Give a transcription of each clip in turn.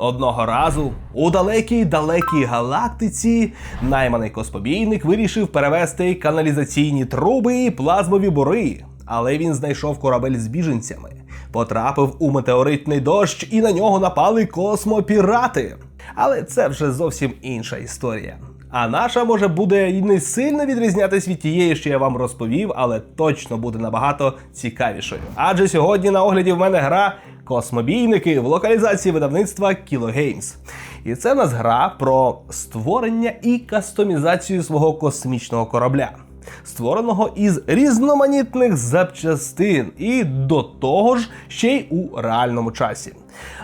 Одного разу у далекій далекій галактиці найманий космобійник вирішив перевести каналізаційні труби і плазмові бури. Але він знайшов корабель з біженцями, потрапив у метеоритний дощ і на нього напали космопірати. Але це вже зовсім інша історія. А наша може буде і не сильно відрізнятись від тієї, що я вам розповів, але точно буде набагато цікавішою. Адже сьогодні на огляді в мене гра Космобійники в локалізації видавництва Games. І це в нас гра про створення і кастомізацію свого космічного корабля. Створеного із різноманітних запчастин і до того ж ще й у реальному часі.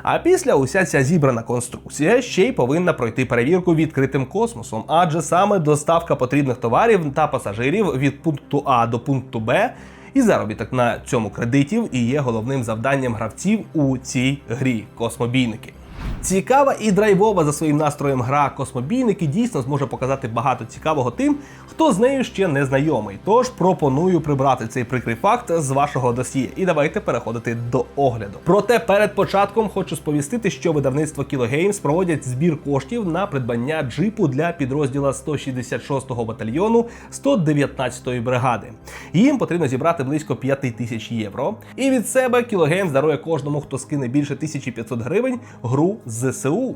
А після уся ця зібрана конструкція ще й повинна пройти перевірку відкритим космосом, адже саме доставка потрібних товарів та пасажирів від пункту А до пункту Б і заробіток на цьому кредитів і є головним завданням гравців у цій грі космобійники. Цікава і драйвова за своїм настроєм гра космобійники дійсно зможе показати багато цікавого тим, хто з нею ще не знайомий. Тож пропоную прибрати цей прикрий факт з вашого досьє. І давайте переходити до огляду. Проте перед початком хочу сповістити, що видавництво Kilo Games проводять збір коштів на придбання джипу для підрозділа 166-го батальйону 119-ї бригади. Їм потрібно зібрати близько 5 тисяч євро. І від себе Kilo Games дарує кожному, хто скине більше 1500 гривень, гру ЗСУ.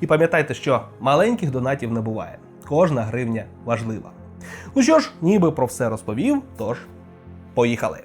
І пам'ятайте, що маленьких донатів не буває. Кожна гривня важлива. Ну що ж, ніби про все розповів, тож поїхали.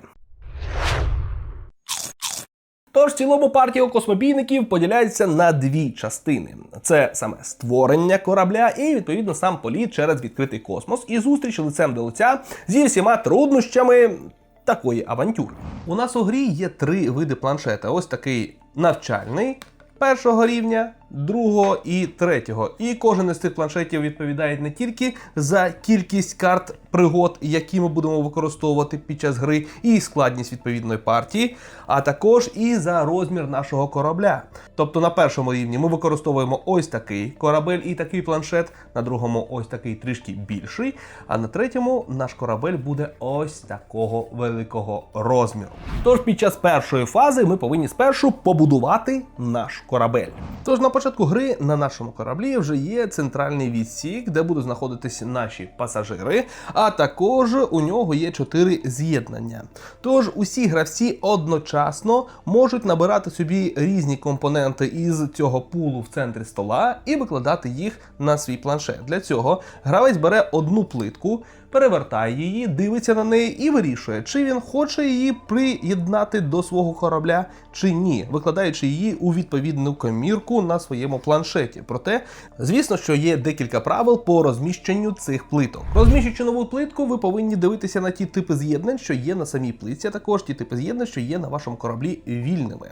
Тож в цілому партія космобійників поділяється на дві частини: це саме створення корабля і відповідно сам політ через відкритий космос і зустріч лицем до лиця зі всіма труднощами такої авантюри. У нас у грі є три види планшета: ось такий навчальний першого рівня, другого і третього. І кожен із цих планшетів відповідає не тільки за кількість карт пригод, які ми будемо використовувати під час гри, і складність відповідної партії, а також і за розмір нашого корабля. Тобто на першому рівні ми використовуємо ось такий корабель і такий планшет, на другому ось такий трішки більший, а на третьому наш корабель буде ось такого великого розміру. Тож під час першої фази ми повинні спершу побудувати наш корабель. Тож на початку гри на нашому кораблі вже є центральний відсік, де будуть знаходитись наші пасажири, а також у нього є чотири з'єднання. Тож усі гравці одночасно можуть набирати собі різні компоненти із цього пулу в центрі стола і викладати їх на свій планшет. Для цього гравець бере одну плитку. Перевертає її, дивиться на неї і вирішує, чи він хоче її приєднати до свого корабля, чи ні, викладаючи її у відповідну комірку на своєму планшеті. Проте, звісно, що є декілька правил по розміщенню цих плиток. Розміщуючи нову плитку, ви повинні дивитися на ті типи з'єднань, що є на самій плитці, а також ті типи з'єднань, що є на вашому кораблі вільними.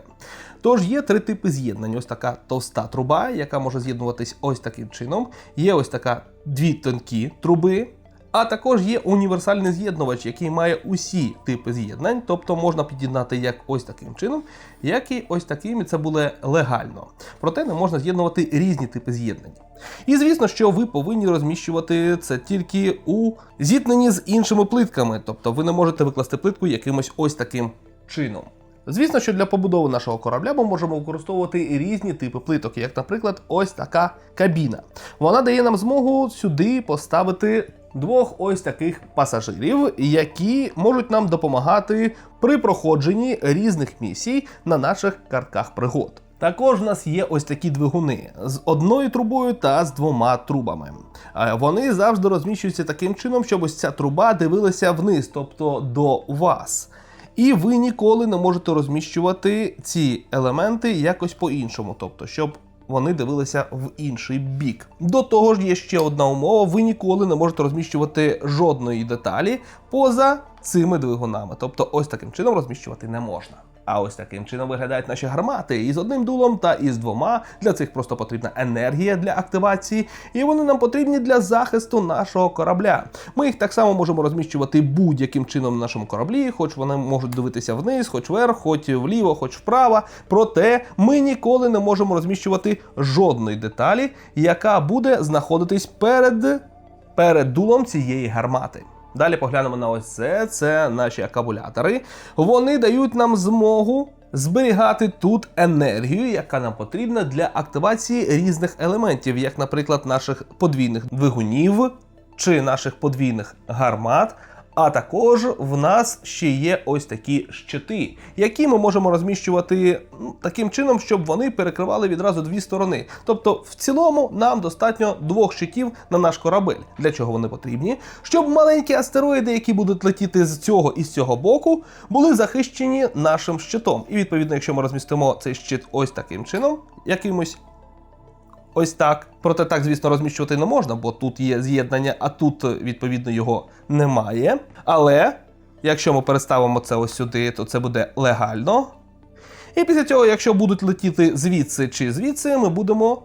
Тож є три типи з'єднань: ось така товста труба, яка може з'єднуватись ось таким чином. Є ось така дві тонкі труби. А також є універсальний з'єднувач, який має усі типи з'єднань, тобто можна під'єднати як ось таким чином, як і ось таким, і це буде легально. Проте не можна з'єднувати різні типи з'єднань. І звісно, що ви повинні розміщувати це тільки у зіткненні з іншими плитками, тобто ви не можете викласти плитку якимось ось таким чином. Звісно, що для побудови нашого корабля ми можемо використовувати різні типи плиток, як, наприклад, ось така кабіна. Вона дає нам змогу сюди поставити двох ось таких пасажирів, які можуть нам допомагати при проходженні різних місій на наших картках пригод. Також в нас є ось такі двигуни з одною трубою та з двома трубами. Е, Вони завжди розміщуються таким чином, щоб ось ця труба дивилася вниз, тобто до вас. І ви ніколи не можете розміщувати ці елементи якось по-іншому, тобто, щоб вони дивилися в інший бік. До того ж, є ще одна умова: ви ніколи не можете розміщувати жодної деталі поза цими двигунами. Тобто, ось таким чином розміщувати не можна. А ось таким чином виглядають наші гармати із одним дулом та із двома. Для цих просто потрібна енергія для активації, і вони нам потрібні для захисту нашого корабля. Ми їх так само можемо розміщувати будь-яким чином на нашому кораблі, хоч вони можуть дивитися вниз, хоч вверх, хоч вліво, хоч вправо. Проте ми ніколи не можемо розміщувати жодної деталі, яка буде знаходитись перед, перед дулом цієї гармати. Далі поглянемо на ось це. Це наші акумулятори. Вони дають нам змогу зберігати тут енергію, яка нам потрібна для активації різних елементів, як, наприклад, наших подвійних двигунів чи наших подвійних гармат. А також в нас ще є ось такі щити, які ми можемо розміщувати таким чином, щоб вони перекривали відразу дві сторони. Тобто, в цілому нам достатньо двох щитів на наш корабель. Для чого вони потрібні? Щоб маленькі астероїди, які будуть летіти з цього і з цього боку, були захищені нашим щитом. І відповідно, якщо ми розмістимо цей щит ось таким чином, якимось Ось так. Проте так, звісно, розміщувати не можна, бо тут є з'єднання, а тут, відповідно, його немає. Але якщо ми переставимо це ось сюди, то це буде легально. І після цього, якщо будуть летіти звідси чи звідси, ми будемо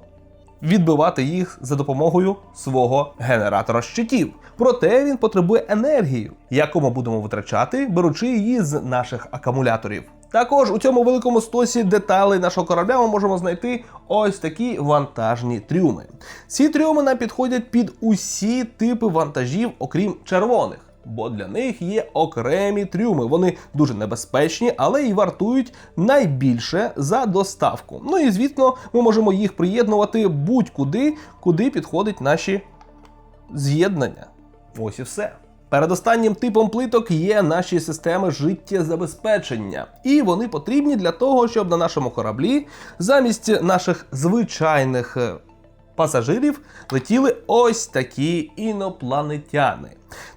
відбивати їх за допомогою свого генератора щитів. Проте він потребує енергії, яку ми будемо витрачати, беручи її з наших акумуляторів. Також у цьому великому стосі деталей нашого корабля ми можемо знайти ось такі вантажні трюми. Ці трюми нам підходять під усі типи вантажів, окрім червоних. Бо для них є окремі трюми. Вони дуже небезпечні, але й вартують найбільше за доставку. Ну і звісно, ми можемо їх приєднувати будь-куди, куди підходять наші з'єднання. Ось і все. Передостаннім типом плиток є наші системи життєзабезпечення, і вони потрібні для того, щоб на нашому кораблі замість наших звичайних е, пасажирів летіли ось такі інопланетяни.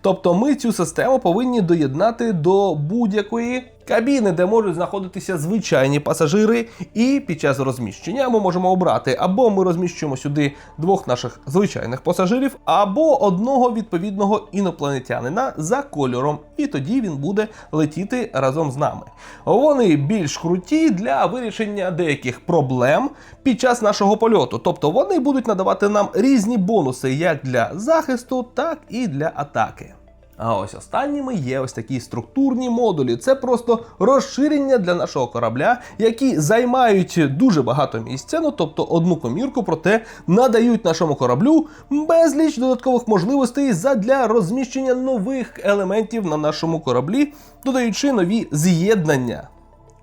Тобто ми цю систему повинні доєднати до будь-якої кабіни, де можуть знаходитися звичайні пасажири, і під час розміщення ми можемо обрати або ми розміщуємо сюди двох наших звичайних пасажирів, або одного відповідного інопланетянина за кольором, і тоді він буде летіти разом з нами. Вони більш круті для вирішення деяких проблем під час нашого польоту. Тобто вони будуть надавати нам різні бонуси як для захисту, так і для атаки. А ось останніми є ось такі структурні модулі. Це просто розширення для нашого корабля, які займають дуже багато місця, ну тобто одну комірку, проте надають нашому кораблю безліч додаткових можливостей задля розміщення нових елементів на нашому кораблі, додаючи нові з'єднання.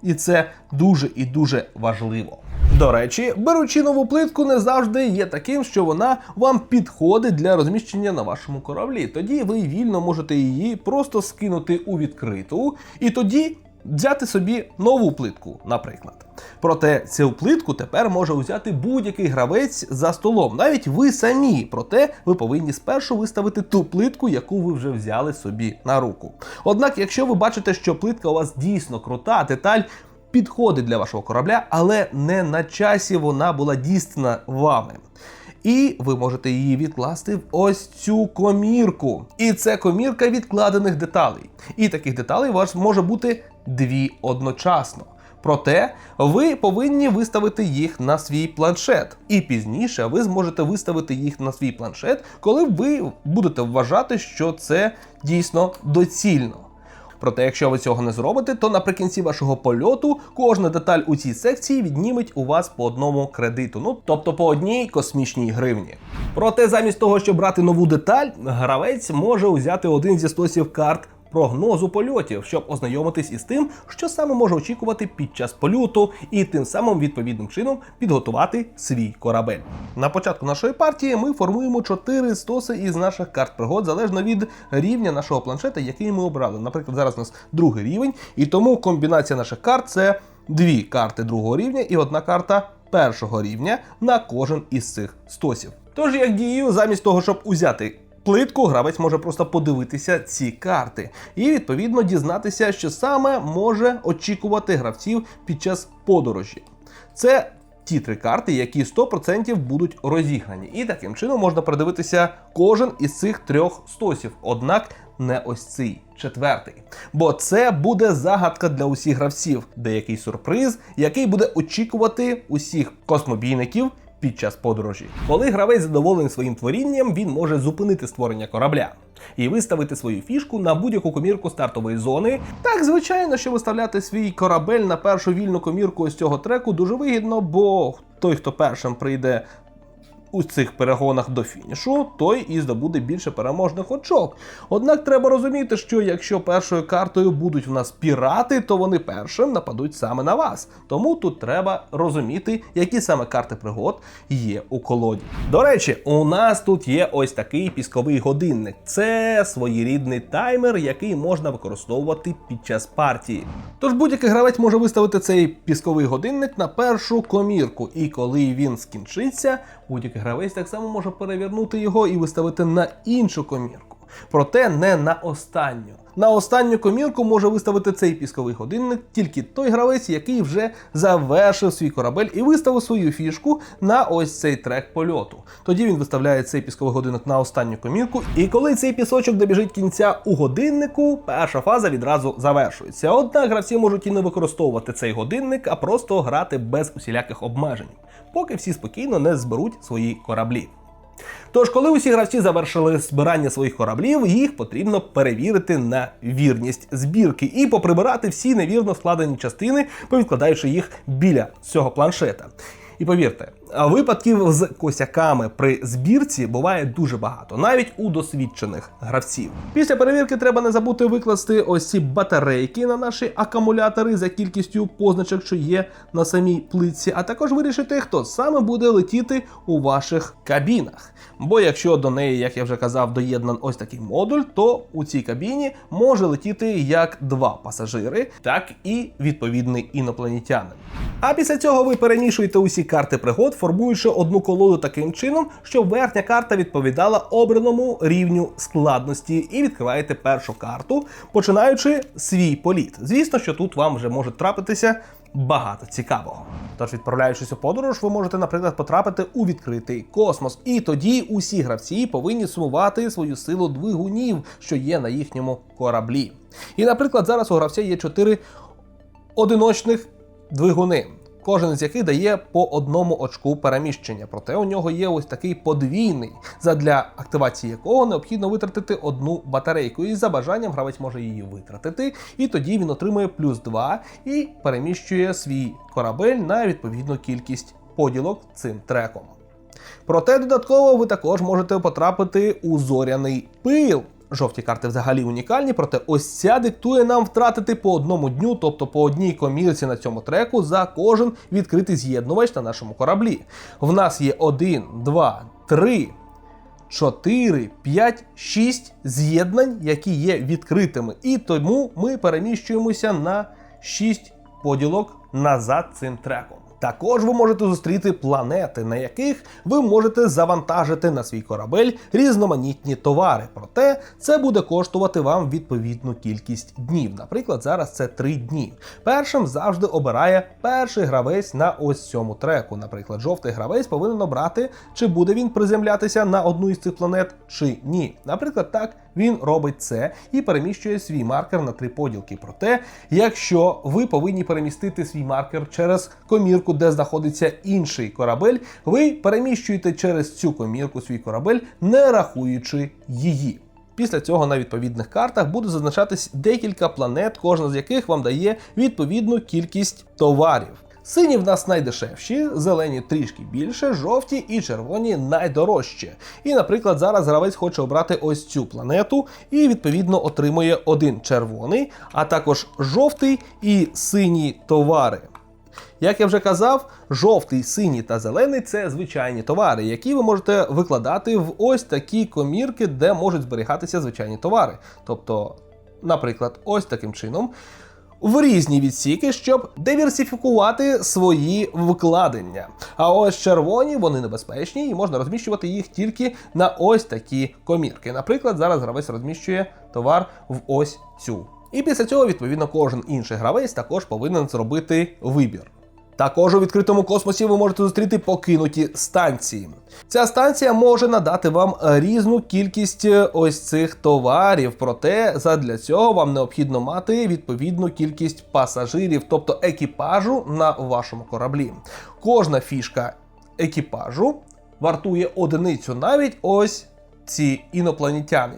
І це дуже і дуже важливо. До речі, беручи нову плитку, не завжди є таким, що вона вам підходить для розміщення на вашому кораблі. Тоді ви вільно можете її просто скинути у відкриту, і тоді взяти собі нову плитку, наприклад. Проте цю плитку тепер може взяти будь-який гравець за столом, навіть ви самі. Проте ви повинні спершу виставити ту плитку, яку ви вже взяли собі на руку. Однак, якщо ви бачите, що плитка у вас дійсно крута, деталь підходить для вашого корабля, але не на часі вона була дійсна вами. І ви можете її відкласти в ось цю комірку. І це комірка відкладених деталей. І таких деталей у вас може бути дві одночасно. Проте ви повинні виставити їх на свій планшет, і пізніше ви зможете виставити їх на свій планшет, коли ви будете вважати, що це дійсно доцільно. Проте, якщо ви цього не зробите, то наприкінці вашого польоту кожна деталь у цій секції відніметь у вас по одному кредиту, ну тобто по одній космічній гривні. Проте, замість того, щоб брати нову деталь, гравець може узяти один зі стосів карт. Прогнозу польотів, щоб ознайомитись із тим, що саме може очікувати під час польоту, і тим самим відповідним чином підготувати свій корабель. На початку нашої партії ми формуємо 4 стоси із наших карт пригод залежно від рівня нашого планшета, який ми обрали. Наприклад, зараз у нас другий рівень, і тому комбінація наших карт це дві карти другого рівня і одна карта першого рівня на кожен із цих стосів. Тож, як дію, замість того, щоб узяти плитку, гравець може просто подивитися ці карти і відповідно дізнатися, що саме може очікувати гравців під час подорожі. Це ті три карти, які 100% будуть розіграні. І таким чином можна продивитися кожен із цих трьох стосів. Однак не ось цей четвертий. Бо це буде загадка для усіх гравців, деякий сюрприз, який буде очікувати усіх космобійників під час подорожі. Коли гравець задоволений своїм творінням, він може зупинити створення корабля і виставити свою фішку на будь-яку комірку стартової зони. Так, звичайно, що виставляти свій корабель на першу вільну комірку з цього треку дуже вигідно, бо той, хто першим прийде у цих перегонах до фінішу, той і здобуде більше переможних очок. Однак треба розуміти, що якщо першою картою будуть в нас пірати, то вони першим нападуть саме на вас. Тому тут треба розуміти, які саме карти пригод є у колоді. До речі, у нас тут є ось такий пісковий годинник. Це своєрідний таймер, який можна використовувати під час партії. Тож будь-який гравець може виставити цей пісковий годинник на першу комірку, і коли він скінчиться, будь-який гравець так само може перевернути його і виставити на іншу комірку. Проте не на останню. На останню комірку може виставити цей пісковий годинник тільки той гравець, який вже завершив свій корабель і виставив свою фішку на ось цей трек польоту. Тоді він виставляє цей пісковий годинник на останню комірку, і коли цей пісочок добіжить кінця у годиннику, перша фаза відразу завершується. Однак гравці можуть і не використовувати цей годинник, а просто грати без усіляких обмежень, поки всі спокійно не зберуть свої кораблі. Тож, коли усі гравці завершили збирання своїх кораблів, їх потрібно перевірити на вірність збірки і поприбирати всі невірно складені частини, повідкладаючи їх біля цього планшета. І повірте, випадків з косяками при збірці буває дуже багато, навіть у досвідчених гравців. Після перевірки треба не забути викласти ось ці батарейки на наші акумулятори за кількістю позначок, що є на самій плитці, а також вирішити, хто саме буде летіти у ваших кабінах. Бо якщо до неї, як я вже казав, доєднан ось такий модуль, то у цій кабіні може летіти як два пасажири, так і відповідний інопланетянин. А після цього ви перемішуєте усі карти пригод, формуючи одну колоду таким чином, щоб верхня карта відповідала обраному рівню складності, і відкриваєте першу карту, починаючи свій політ. Звісно, що тут вам вже може трапитися. Багато цікавого. Тож, відправляючись у подорож, ви можете, наприклад, потрапити у відкритий космос, і тоді усі гравці повинні сумувати свою силу двигунів, що є на їхньому кораблі. І, наприклад, зараз у гравця є чотири одиночних двигуни. Кожен з яких дає по одному очку переміщення. Проте у нього є ось такий подвійний, задля активації якого необхідно витратити одну батарейку. І за бажанням гравець може її витратити, і тоді він отримує плюс 2 і переміщує свій корабель на відповідну кількість поділок цим треком. Проте додатково ви також можете потрапити у зоряний пил. Жовті карти взагалі унікальні, проте ось ця диктує нам втратити по одному дню, тобто по одній комірці на цьому треку за кожен відкритий з'єднувач на нашому кораблі. В нас є 1, 2, 3, 4, 5, 6 з'єднань, які є відкритими. І тому ми переміщуємося на 6 поділок назад цим треком. Також ви можете зустріти планети, на яких ви можете завантажити на свій корабель різноманітні товари. Проте це буде коштувати вам відповідну кількість днів. Наприклад, зараз це 3 дні. Першим завжди обирає перший гравець на ось цьому треку. Наприклад, жовтий гравець повинен обрати, чи буде він приземлятися на одну із цих планет, чи ні. Наприклад, так він робить це і переміщує свій маркер на три поділки. Проте, якщо ви повинні перемістити свій маркер через комірку, де знаходиться інший корабель, ви переміщуєте через цю комірку свій корабель, не рахуючи її. Після цього на відповідних картах буде зазначатись декілька планет, кожна з яких вам дає відповідну кількість товарів. Сині в нас найдешевші, зелені трішки більше, жовті і червоні найдорожчі. І, наприклад, зараз гравець хоче обрати ось цю планету і відповідно отримує один червоний, а також жовтий і синій товари. Як я вже казав, жовтий, синій та зелений це звичайні товари, які ви можете викладати в ось такі комірки, де можуть зберігатися звичайні товари. Тобто, наприклад, ось таким чином. В різні відсіки, щоб диверсифікувати свої вкладення. А ось червоні вони небезпечні і можна розміщувати їх тільки на ось такі комірки. Наприклад, зараз гравець розміщує товар в ось цю. І після цього, відповідно, кожен інший гравець також повинен зробити вибір. Також у відкритому космосі ви можете зустріти покинуті станції. Ця станція може надати вам різну кількість е, ось цих товарів, проте задля цього вам необхідно мати відповідну кількість пасажирів, тобто екіпажу на вашому кораблі. Кожна фішка екіпажу вартує одиницю навіть ось ці інопланетяни.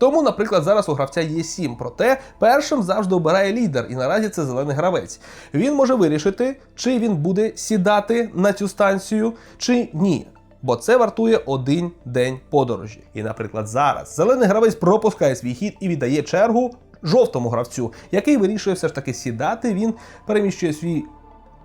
Тому, наприклад, зараз у гравця є 7, проте першим завжди обирає лідер, і наразі це зелений гравець. Він може вирішити, чи він буде сідати на цю станцію, чи ні. бо це вартує один день подорожі. І, наприклад, зараз зелений гравець пропускає свій хід і віддає чергу жовтому гравцю, який вирішує все ж таки сідати. Він переміщує свій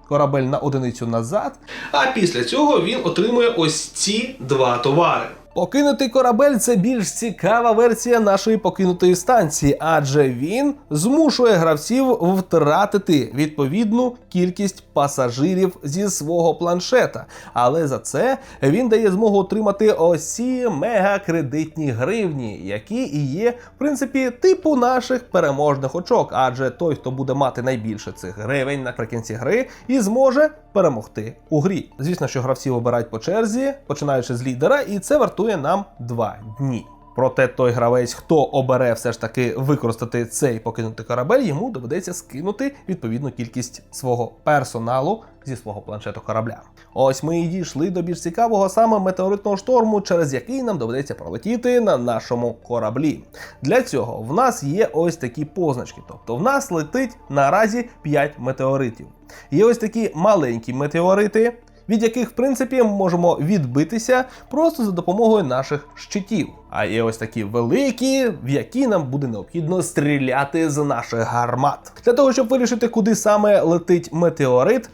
корабель на одиницю назад. А після цього він отримує ось ці два товари. Покинутий корабель це більш цікава версія нашої покинутої станції, адже він змушує гравців втратити відповідну кількість пасажирів зі свого планшета. Але за це він дає змогу отримати осі мегакредитні гривні, які і є, в принципі, типу наших переможних очок. Адже той, хто буде мати найбільше цих гривень наприкінці гри, і зможе перемогти у грі. Звісно, що гравці обирають по черзі, починаючи з лідера, і це вартує нам 2 дні. Проте той гравець, хто обере все ж таки використати цей покинутий корабель, йому доведеться скинути відповідну кількість свого персоналу зі свого планшету корабля. Ось ми і дійшли до більш цікавого саме метеоритного шторму, через який нам доведеться пролетіти на нашому кораблі. Для цього в нас є ось такі позначки, тобто в нас летить наразі 5 метеоритів. Є ось такі маленькі метеорити, від яких, в принципі, можемо відбитися просто за допомогою наших щитів. А є ось такі великі, в які нам буде необхідно стріляти з наших гармат. Для того, щоб вирішити, куди саме летить метеорит.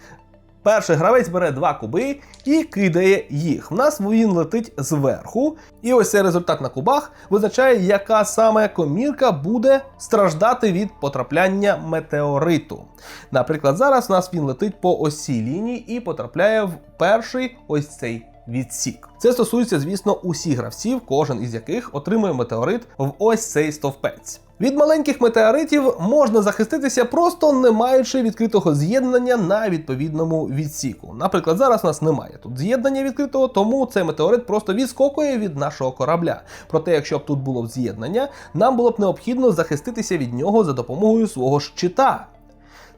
Перший гравець бере два куби і кидає їх. В нас він летить зверху, і ось цей результат на кубах визначає, яка саме комірка буде страждати від потрапляння метеориту. Наприклад, зараз у нас він летить по осі лінії і потрапляє в перший ось цей відсік. Це стосується, звісно, усіх гравців, кожен із яких отримує метеорит в ось цей стовпець. Від маленьких метеоритів можна захиститися, просто не маючи відкритого з'єднання на відповідному відсіку. Наприклад, зараз у нас немає тут з'єднання відкритого, тому цей метеорит просто відскокує від нашого корабля. Проте, якщо б тут було з'єднання, нам було б необхідно захиститися від нього за допомогою свого щита.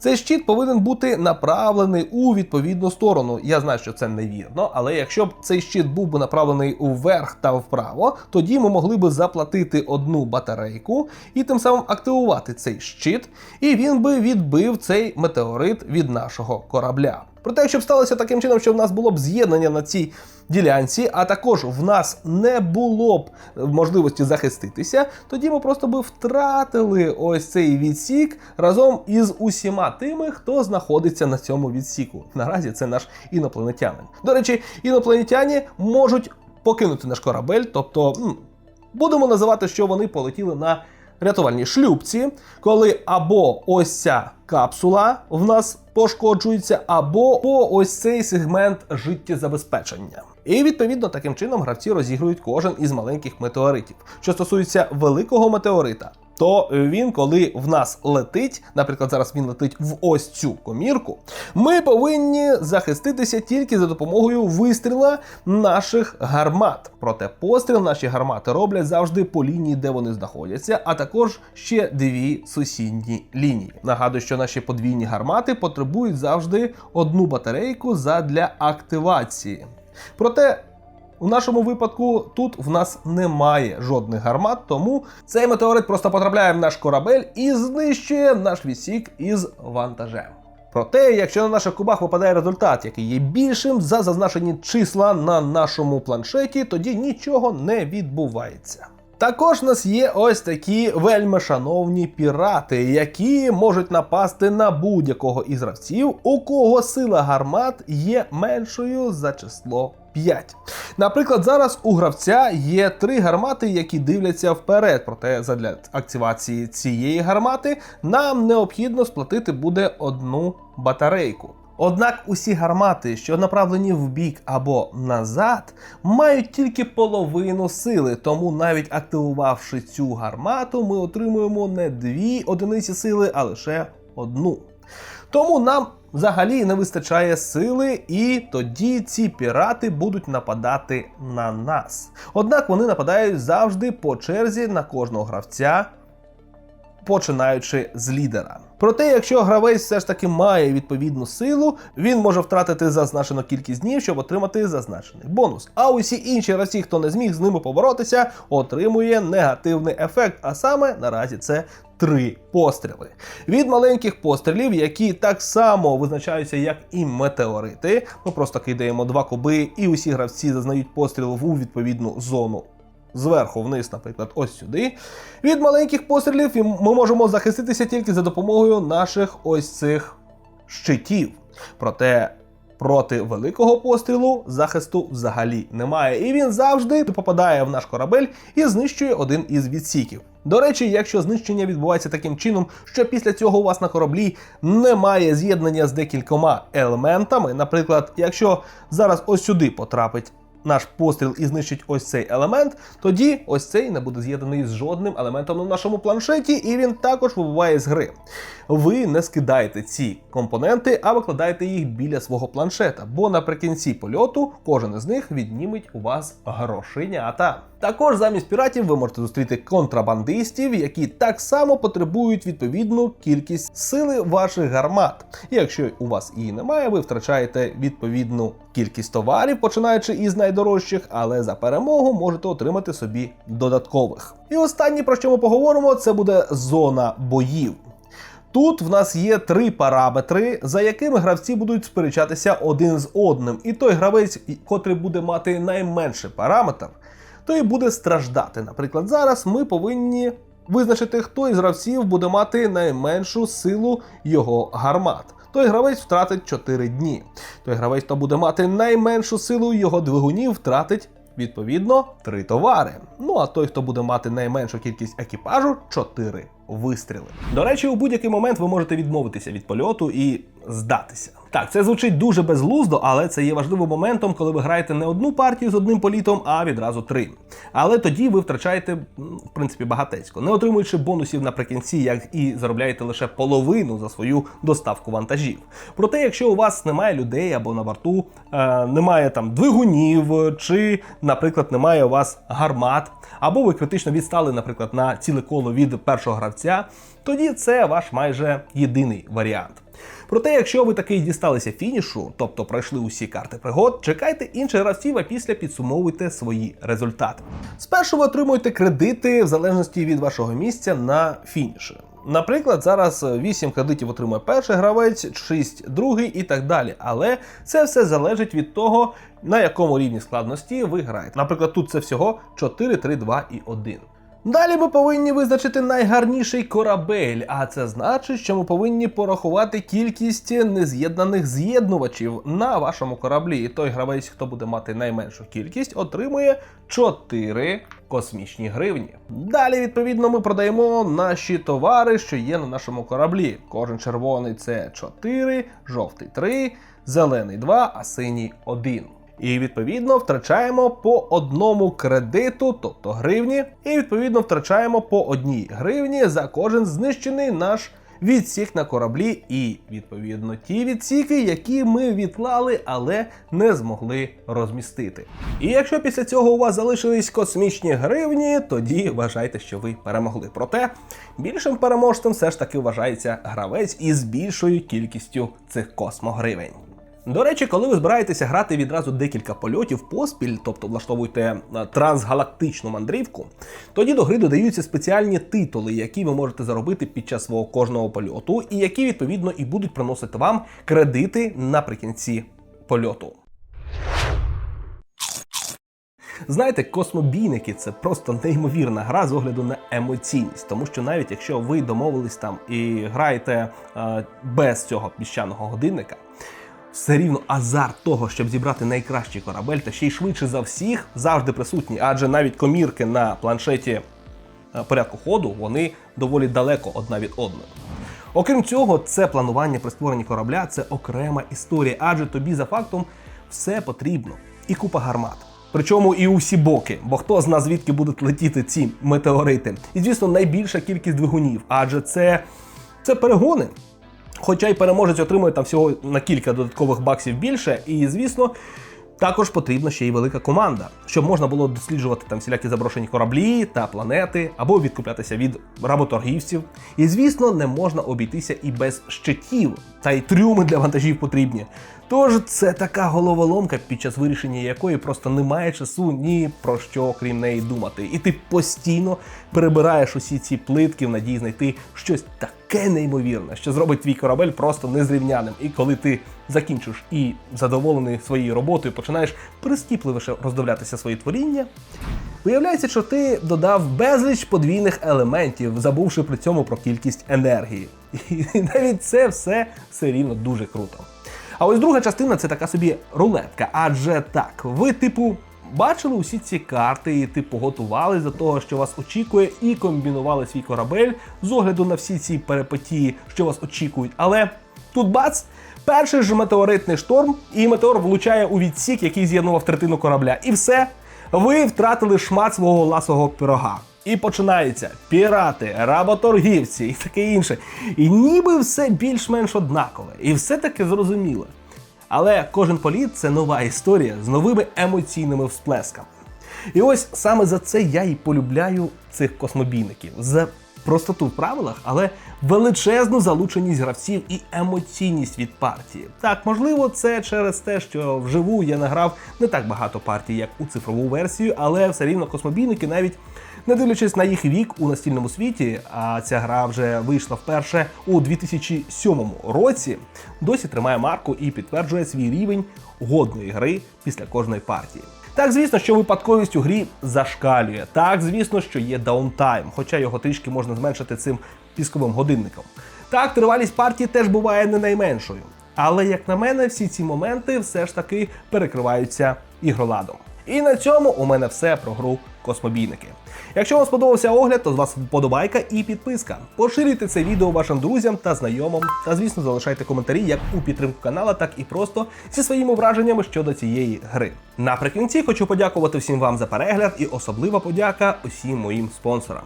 Цей щит повинен бути направлений у відповідну сторону. Я знаю, що це невірно, але якщо б цей щит був би направлений вверх та вправо, тоді ми могли би заплатити одну батарейку і тим самим активувати цей щит, і він би відбив цей метеорит від нашого корабля. Проте, якщо б сталося таким чином, що в нас було б з'єднання на цій ділянці, а також в нас не було б можливості захиститися, тоді ми просто би втратили ось цей відсік разом із усіма тими, хто знаходиться на цьому відсіку. Наразі це наш інопланетянин. До речі, інопланетяни можуть покинути наш корабель, тобто будемо називати, що вони полетіли на рятувальній шлюбці, коли або ось ця капсула в нас пошкоджується, або по ось цей сегмент життєзабезпечення. І відповідно таким чином гравці розігрують кожен із маленьких метеоритів. Що стосується великого метеорита, то він, коли в нас летить, наприклад, зараз він летить в ось цю комірку, ми повинні захиститися тільки за допомогою вистріла наших гармат. Проте постріл наші гармати роблять завжди по лінії, де вони знаходяться, а також ще дві сусідні лінії. Нагадую, що наші подвійні гармати потребують завжди одну батарейку задля активації. Проте у нашому випадку тут в нас немає жодних гармат, тому цей метеорит просто потрапляє в наш корабель і знищує наш відсік із вантажем. Проте, якщо на наших кубах випадає результат, який є більшим за зазначені числа на нашому планшеті, тоді нічого не відбувається. Також в нас є ось такі вельми шановні пірати, які можуть напасти на будь-якого із гравців, у кого сила гармат є меншою за число 5. Наприклад, зараз у гравця є три гармати, які дивляться вперед. Проте задля активації цієї гармати нам необхідно сплатити буде одну батарейку. Однак усі гармати, що направлені в бік або назад, мають тільки половину сили, тому навіть активувавши цю гармату, ми отримуємо не дві одиниці сили, а лише одну. Тому нам взагалі не вистачає сили, і тоді ці пірати будуть нападати на нас. Однак вони нападають завжди по черзі на кожного гравця починаючи з лідера. Проте, якщо гравець все ж таки має відповідну силу, він може втратити зазначену кількість днів, щоб отримати зазначений бонус. А усі інші гравці, хто не зміг з ними поборотися, отримує негативний ефект. А саме наразі це три постріли. Від маленьких пострілів, які так само визначаються, як і метеорити. Ми просто кидаємо два куби, і усі гравці зазнають постріл у відповідну зону. Зверху вниз, наприклад, ось сюди. Від маленьких пострілів ми можемо захиститися тільки за допомогою наших ось цих щитів. Проте проти великого пострілу захисту взагалі немає. І він завжди попадає в наш корабель і знищує один із відсіків. До речі, якщо знищення відбувається таким чином, що після цього у вас на кораблі немає з'єднання з декількома елементами, наприклад, якщо зараз ось сюди потрапить наш постріл і знищить ось цей елемент, тоді ось цей не буде з'єднаний з жодним елементом на нашому планшеті, і він також вибуває з гри. Ви не скидаєте ці компоненти, а викладаєте їх біля свого планшета, бо наприкінці польоту кожен із них відніметь у вас грошенята. Також замість піратів ви можете зустріти контрабандистів, які так само потребують відповідну кількість сили ваших гармат. І якщо у вас її немає, ви втрачаєте відповідну кількість товарів, починаючи із найдорожчих, але за перемогу можете отримати собі додаткових. І останнє, про що ми поговоримо, це буде зона боїв. Тут в нас є три параметри, за якими гравці будуть сперечатися один з одним. І той гравець, котрий буде мати найменший параметр, той буде страждати. Наприклад, зараз ми повинні визначити, хто із гравців буде мати найменшу силу його гармат. Той гравець втратить 4 дні. Той гравець, хто буде мати найменшу силу його двигунів, втратить. Відповідно, три товари. Ну а той, хто буде мати найменшу кількість екіпажу, 4 вистріли. До речі, у будь-який момент ви можете відмовитися від польоту і здатися. Так, це звучить дуже безглуздо, але це є важливим моментом, коли ви граєте не одну партію з одним політом, а відразу три. Але тоді ви втрачаєте, в принципі, багатецько, не отримуючи бонусів наприкінці, як і заробляєте лише половину за свою доставку вантажів. Проте, якщо у вас немає людей або на борту, е, немає там двигунів, чи, наприклад, немає у вас гармат, або ви критично відстали, наприклад, на ціле коло від першого гравця, тоді це ваш майже єдиний варіант. Проте, якщо ви таки дісталися фінішу, тобто пройшли усі карти пригод, чекайте інших гравців, а після підсумовуйте свої результати. Спершу ви отримуєте кредити в залежності від вашого місця на фініші. Наприклад, зараз 8 кредитів отримує перший гравець, 6 другий і так далі. Але це все залежить від того, на якому рівні складності ви граєте. Наприклад, тут це всього 4, 3, 2 і 1. Далі ми повинні визначити найгарніший корабель, а це значить, що ми повинні порахувати кількість нез'єднаних з'єднувачів на вашому кораблі. І той гравець, хто буде мати найменшу кількість, отримує 4 космічні гривні. Далі, відповідно, ми продаємо наші товари, що є на нашому кораблі. Кожен червоний це 4, жовтий 3, зелений 2, а синій 1. І відповідно втрачаємо по одному кредиту, тобто гривні, і відповідно втрачаємо по одній гривні за кожен знищений наш відсік на кораблі, і відповідно ті відсіки, які ми відклали, але не змогли розмістити. І якщо після цього у вас залишились космічні гривні, тоді вважайте, що ви перемогли. Проте більшим переможцем все ж таки вважається гравець із більшою кількістю цих космогривень. До речі, коли ви збираєтеся грати відразу декілька польотів поспіль, тобто влаштовуєте е, трансгалактичну мандрівку, тоді до гри додаються спеціальні титули, які ви можете заробити під час свого кожного польоту, і які відповідно і будуть приносити вам кредити наприкінці польоту. Знаєте, космобійники це просто неймовірна гра з огляду на емоційність, тому що навіть якщо ви домовились там і граєте е, без цього піщаного годинника, все рівно азарт того, щоб зібрати найкращий корабель, та ще й швидше за всіх завжди присутній, адже навіть комірки на планшеті е, порядку ходу вони доволі далеко одна від одної. Окрім цього, це планування при створенні корабля це окрема історія, адже тобі за фактом все потрібно і купа гармат. Причому і усі боки, бо хто з нас звідки будуть летіти ці метеорити? І звісно, найбільша кількість двигунів, адже це, це перегони. Хоча й переможець отримує там всього на кілька додаткових баксів більше, і звісно. Також потрібна ще й велика команда, щоб можна було досліджувати там всілякі заброшені кораблі та планети, або відкуплятися від работоргівців. І звісно, не можна обійтися і без щитів, та й трюми для вантажів потрібні. Тож це така головоломка, під час вирішення якої просто немає часу ні про що крім неї думати. І ти постійно перебираєш усі ці плитки в надії знайти щось таке неймовірне, що зробить твій корабель просто незрівняним. І коли ти закінчиш і задоволений своєю роботою, починаєш прискіпливіше роздивлятися свої творіння. Виявляється, що ти додав безліч подвійних елементів, забувши при цьому про кількість енергії. І навіть це все все рівно дуже круто. А ось друга частина це така собі рулетка. Адже так, ви, типу, бачили усі ці карти, і типу готувались до того, що вас очікує, і комбінували свій корабель з огляду на всі ці перипетії, що вас очікують. Але тут бац! Перший ж метеоритний шторм, і метеор влучає у відсік, який з'єднував третину корабля. І все, ви втратили шмат свого ласого пирога. І починається пірати, работоргівці і таке інше. І ніби все більш-менш однакове, і все таки зрозуміле. Але кожен політ це нова історія з новими емоційними всплесками. І ось саме за це я і полюбляю цих космобійників. За простоту в правилах, але величезну залученість гравців і емоційність від партії. Так, можливо, це через те, що вживу я награв не так багато партій, як у цифрову версію, але все рівно космобійники навіть. Не дивлячись на їх вік у настільному світі, а ця гра вже вийшла вперше у 2007 році, досі тримає марку і підтверджує свій рівень годної гри після кожної партії. Так, звісно, що випадковість у грі зашкалює. Так, звісно, що є даунтайм, хоча його трішки можна зменшити цим пісковим годинником. Так, тривалість партії теж буває не найменшою. Але, як на мене, всі ці моменти все ж таки перекриваються ігроладом. І на цьому у мене все про гру Космобійники. Якщо вам сподобався огляд, то з вас вподобайка і підписка. Поширюйте це відео вашим друзям та знайомим, та звісно залишайте коментарі як у підтримку канала, так і просто зі своїми враженнями щодо цієї гри. Наприкінці хочу подякувати всім вам за перегляд і особлива подяка усім моїм спонсорам.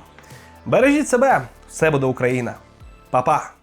Бережіть себе, все буде Україна. Па-па!